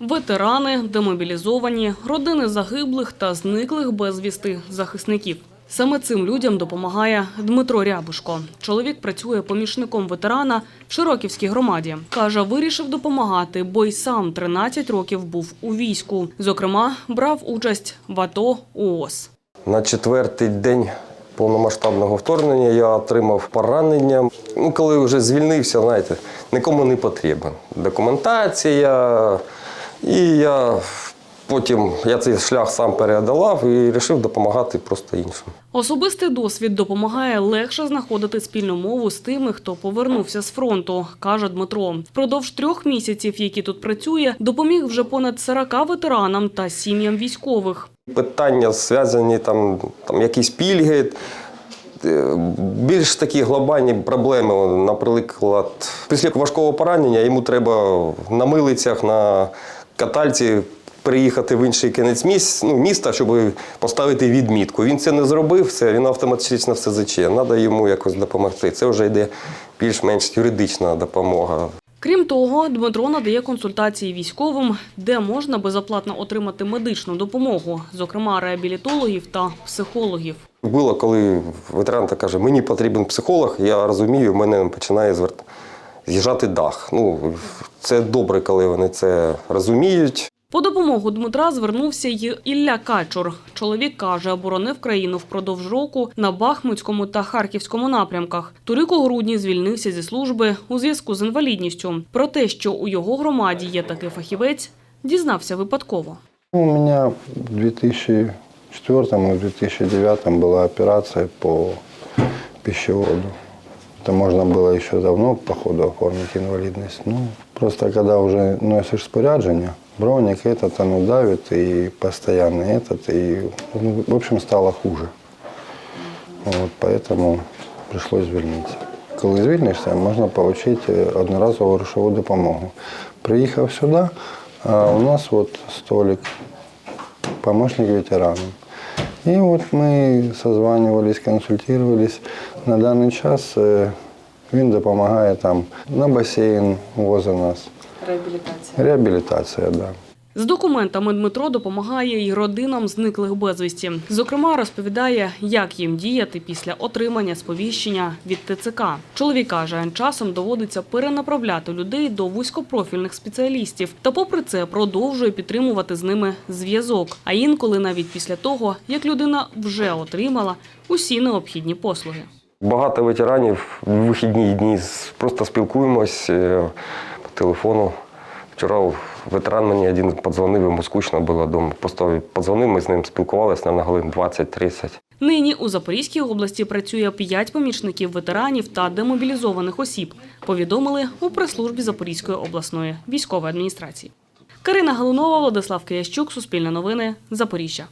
ветерани, демобілізовані, родини загиблих та зниклих безвісти захисників. Саме цим людям допомагає Дмитро Рябушко. Чоловік працює помічником ветерана в Широківській громаді. Каже, вирішив допомагати, бо й сам 13 років був у війську. Зокрема, брав участь в АТО ООС. На четвертий день повномасштабного вторгнення я отримав поранення. Ну, коли вже звільнився, знаєте, нікому не потрібен. Документація. І я потім я цей шлях сам переодолав і вирішив допомагати просто іншим. Особистий досвід допомагає легше знаходити спільну мову з тими, хто повернувся з фронту, каже Дмитро. Впродовж трьох місяців, які тут працює, допоміг вже понад 40 ветеранам та сім'ям військових. Питання зв'язані там, там якісь пільги. е, Більш такі глобальні проблеми, наприклад, після важкого поранення йому треба на милицях, на катальці приїхати в інший кінець міс- ну, міста, щоб поставити відмітку. Він це не зробив, все, він автоматично все заче. Треба йому якось допомогти. Це вже йде більш-менш юридична допомога. Крім того, Дмитро надає консультації військовим, де можна безоплатно отримати медичну допомогу, зокрема реабілітологів та психологів. Було, коли ветеран каже, мені потрібен психолог, я розумію, в мене починає зверт... з'їжджати дах. Ну, це добре, коли вони це розуміють. По допомогу Дмитра звернувся й Ілля Качур. Чоловік каже, оборонив країну впродовж року на Бахмутському та Харківському напрямках. Торік у грудні звільнився зі служби у зв'язку з інвалідністю. Про те, що у його громаді є такий фахівець, дізнався випадково. У меня в 2004 и 2009 была операция по пищеводу. Это можно было еще давно, по ходу, оформить инвалидность. Ну, просто когда уже носишь споряджение, броник этот, оно давит, и постоянно этот, и, ну, в общем, стало хуже. Вот, поэтому пришлось звільнитися. Коли звільнишся, можна отримати одноразову грошову допомогу. Приїхав сюди, а у нас от столик, помощник ветеранам. І от ми созванювались, консультувались. На даний час е, він допомагає там на басейн, возить нас. Реабілітація. Реабілітація, так. Да. З документами Дмитро допомагає й родинам зниклих безвісті. Зокрема, розповідає, як їм діяти після отримання сповіщення від ТЦК. Чоловік каже, часом доводиться перенаправляти людей до вузькопрофільних спеціалістів, та попри це продовжує підтримувати з ними зв'язок. А інколи навіть після того, як людина вже отримала усі необхідні послуги. Багато ветеранів в вихідні дні просто спілкуємось е, по телефону. Вчора ветеран мені один подзвонив, йому скучно було вдома. Просто подзвонив, ми з ним спілкувалися на годин 20-30. Нині у Запорізькій області працює 5 помічників ветеранів та демобілізованих осіб. Повідомили у прес-службі Запорізької обласної військової адміністрації. Карина Галунова, Владислав Киящук, Суспільне новини, Запоріжжя.